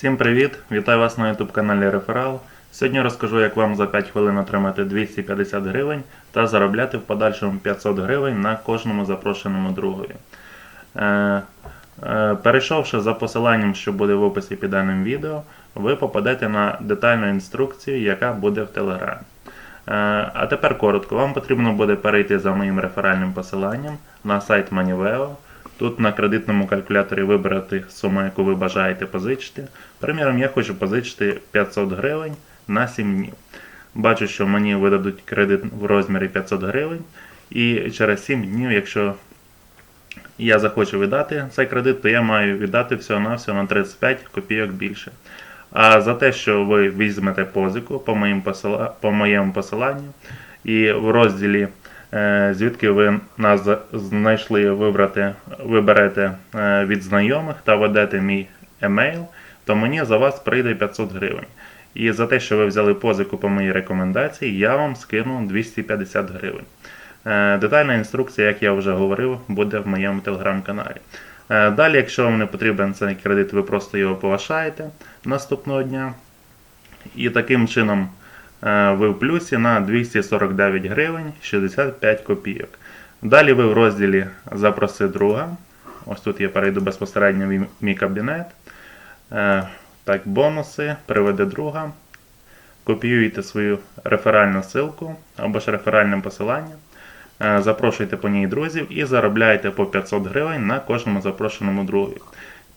Всім привіт! Вітаю вас на YouTube каналі Реферал. Сьогодні розкажу, як вам за 5 хвилин отримати 250 гривень та заробляти в подальшому 500 гривень на кожному запрошеному другові. Е, е, перейшовши за посиланням, що буде в описі під даним відео, ви попадете на детальну інструкцію, яка буде в Telegram. Е, А тепер коротко, вам потрібно буде перейти за моїм реферальним посиланням на сайт Maniveo. Тут на кредитному калькуляторі вибрати суму, яку ви бажаєте позичити. Приміром, я хочу позичити 500 гривень на 7 днів. Бачу, що мені видадуть кредит в розмірі 500 гривень. І через 7 днів, якщо я захочу віддати цей кредит, то я маю віддати всього-навсього на 35 копійок більше. А за те, що ви візьмете позику по, моєму посиланню, і в розділі, звідки ви нас знайшли, вибрати, виберете е, від знайомих та введете мій емейл, то мені за вас прийде 500 гривень. І за те, що ви взяли позику по моїй рекомендації, я вам скину 250 гривень. Е, Детальна інструкція, як я вже говорив, буде в моєму телеграм-каналі. Е, Далі, якщо вам не потрібен цей кредит, ви просто його погашаєте наступного дня. І таким чином е, ви в плюсі на 249 гривень 65 копійок. Далі ви в розділі Запроси друга. Ось тут я перейду безпосередньо в мій кабінет. Е, Так, бонуси, приведи друга. Копіюєте свою реферальну ссылку або ж реферальне посилання. Е, Запрошуйте по ній друзів і заробляєте по 500 гривень на кожному запрошеному другові.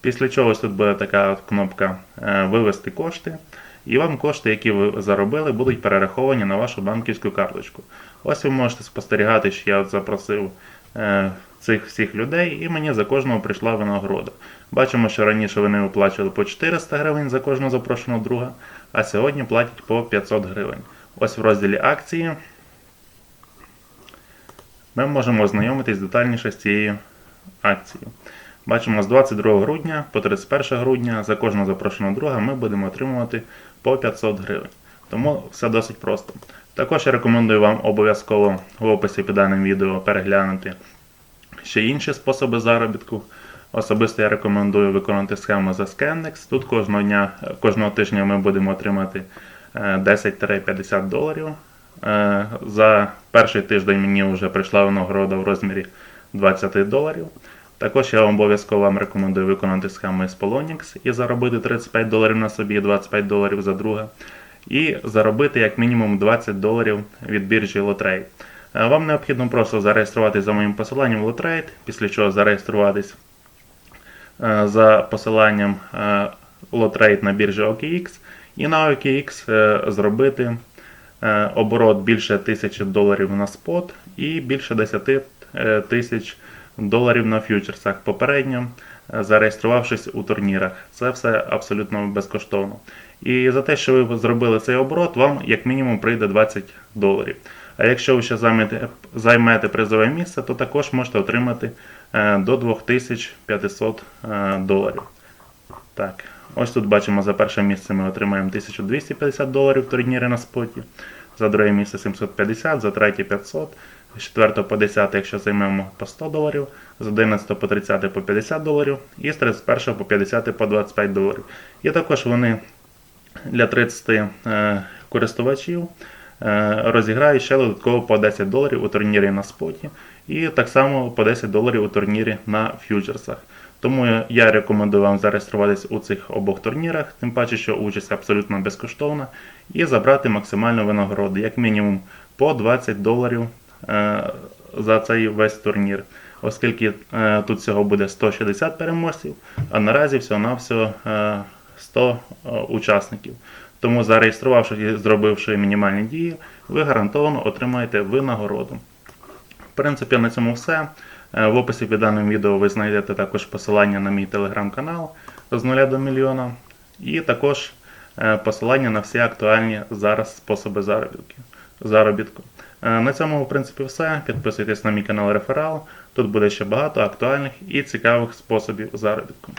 Після чого ось тут буде така от кнопка е, Вивести кошти. І вам кошти, які ви заробили, будуть перераховані на вашу банківську карточку. Ось ви можете спостерігати, що я запросив е, цих всіх людей, і мені за кожного прийшла винагорода. Бачимо, що раніше вони виплачували по 400 гривень за кожного запрошеного друга, а сьогодні платять по 500 гривень. Ось в розділі акції ми можемо ознайомитись детальніше з цією акцією. Бачимо, з 22 грудня по 31 грудня за кожного запрошеного друга ми будемо отримувати по 500 гривень. Тому все досить просто. Також я рекомендую вам обов'язково в описі під даним відео переглянути ще інші способи заробітку. Особисто я рекомендую виконати схему за Scandex. Тут кожного дня, кожного тижня ми будемо отримати е, 10-50 доларів. Е, За перший тиждень мені вже прийшла винагорода в розмірі 20 доларів. Також я вам обов'язково вам рекомендую виконати схему з Polonix і заробити 35 доларів на собі 25 доларів за друга. І заробити як мінімум 20 доларів від біржі Lotrade. Е, Вам необхідно просто зареєструватися за моїм посиланням Lotrade, після чого зареєструватись е, за посиланням е, Lotrade на біржі OKX і на OKX зробити оборот більше 1000 доларів на спот і більше 10 е, тисяч доларів на фьючерсах попередньо, е, зареєструвавшись у турнірах. Це все абсолютно безкоштовно. І за те, що ви зробили цей оборот, вам як мінімум прийде 20 доларів. А якщо ви ще займете, займете призове місце, то також можете отримати е, до 2500 е, доларів. Так, ось тут бачимо за перше місце ми отримаємо 1250 доларів в турнірі на споті, за друге місце 750, за третє 500, з 4 по 10, якщо займемо по 100 доларів, з 11 по 30 по 50 доларів і з 31 по 50 по 25 доларів. І також вони для 30 е, користувачів е, розіграють ще додатково по 10 доларів у турнірі на споті, і так само по 10 доларів у турнірі на фьючерсах. Тому я рекомендую вам зареєструватись у цих обох турнірах, тим паче, що участь абсолютно безкоштовна, і забрати максимальну винагороду, як мінімум по 20 доларів за цей весь турнір. Оскільки е, тут всього буде 160 переможців, а наразі всього-навсього е, 100 е, учасників. Тому зареєструвавши і зробивши мінімальні дії, ви гарантовано отримаєте винагороду. В принципі, на цьому все. Е, В описі під даним відео ви знайдете також посилання на мій телеграм-канал з 0 до мільйона. І також е, посилання на всі актуальні зараз способи заробітки- заробітку. Е, На цьому, в принципі, все. Підписуйтесь на мій канал Реферал. Тут буде ще багато актуальних і цікавих способів заробітку.